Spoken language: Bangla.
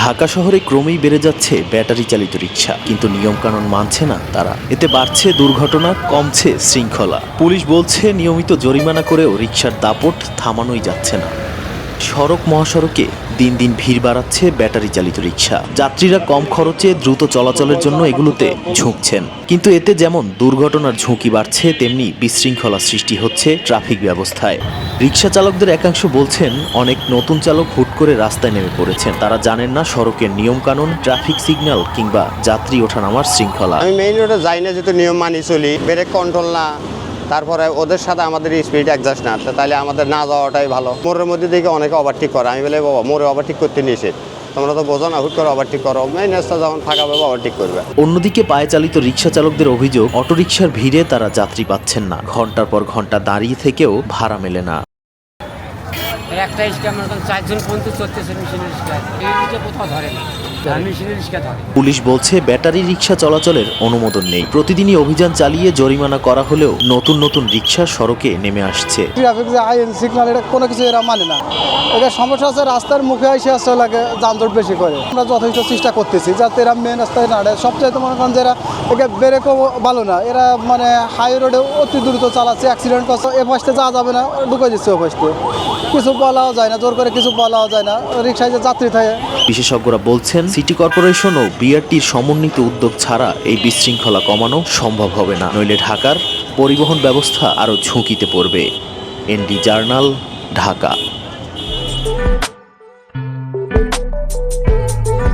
ঢাকা শহরে ক্রমেই বেড়ে যাচ্ছে ব্যাটারি চালিত রিক্সা কিন্তু নিয়মকানুন মানছে না তারা। এতে বাড়ছে দুর্ঘটনা, কমছে শৃঙ্খলা। পুলিশ বলছে, নিয়মিত জরিমানা করেও রিক্সার দাপট থামানোই যাচ্ছে না। সড়ক মহাসড়কে দিন দিন ভিড় বাড়াচ্ছে ব্যাটারি চালিত রিক্সা যাত্রীরা কম খরচে দ্রুত চলাচলের জন্য এগুলোতে ঝুঁকছেন। কিন্তু এতে যেমন দুর্ঘটনার ঝুঁকি বাড়ছে, তেমনি বিশৃঙ্খলা সৃষ্টি হচ্ছে ট্রাফিক ব্যবস্থায়। রিক্সা চালকদের একাংশ বলছেন, অনেক নতুন চালক করে রাস্তায় নেমে পড়েছেন। তারা জানেন না সড়কের নিয়মকানুন ট্রাফিক সিগন্যাল কিংবা যাত্রী ওঠানামার শৃঙ্খলা। আমি মেইন রোডে যাই না যেহেতু নিয়ম মানি চলি। ব্রেক কন্ট্রোল না তারপরে ওদের সাথে আমাদের স্পিড অ্যাডজাস্ট না তাহলে আমাদের না যাওয়াটাই ভালো। মোড়ের মধ্যে দিকে অনেকে ওভারটেক করে। আমি বলে বাবা মোড়ে ওভারটেক করতে নিষেধ তোমরা তো বোঝো না হুট করে ওভারটেক করো। মেইন রাস্তা যখন ফাঁকা পাবে ওভারটেক করবে। অন্যদিকে পায়ে চালিত রিক্সা চালকদের অভিযোগ অটোরিকশার ভিড়ে তারা যাত্রী পাচ্ছেন না। ঘণ্টার পর ঘণ্টা দাঁড়িয়ে থেকেও ভাড়া মেলে না। একটা রিক্সা মনে করেন চারজন পর্যন্ত চলতেছে মেশিনের রিক্সা এই রিক্সা কোথাও ধরে না। পুলিশ বলছে ব্যাটারি রিক্সা চলাচলের অনুমোদন নেই। প্রতিদিনই অভিযান চালিয়ে জরিমানা করা হলেও নতুন নতুন রিক্সা সড়কে নেমে আসছে। ট্রাফিক যে আইন সিগন্যাল এটা কোনো কিছু এরা মানে না। এটা সমস্যা আছে রাস্তার মুখে এসে আসতে লাগে যানজট বেশি করে। আমরা যথেষ্ট চেষ্টা করতেছি যাতে এরা মেন রাস্তায় না। সবচেয়ে তো মনে করেন যে এরা একে ব্রেকও ভালো না। এরা মানে হাই রোডে অতি দ্রুত চালাচ্ছে অ্যাক্সিডেন্ট করছে এ পাশে যাওয়া যাবে না ঢুকে দিচ্ছে ও পাশে। কিছু বলাও যায় না, জোর করে কিছু বলাও যায় না। রিক্সায় যে যাত্রী থাকে। বিশেষজ্ঞরা বলছেন, সিটি কর্পোরেশন ও বিআরটির সমন্বিত উদ্যোগ ছাড়া এই বিশৃঙ্খলা কমানো সম্ভব হবে না। নইলে ঢাকার পরিবহন ব্যবস্থা আরও ঝুঁকিতে পড়বে। ND journal, Dhaka.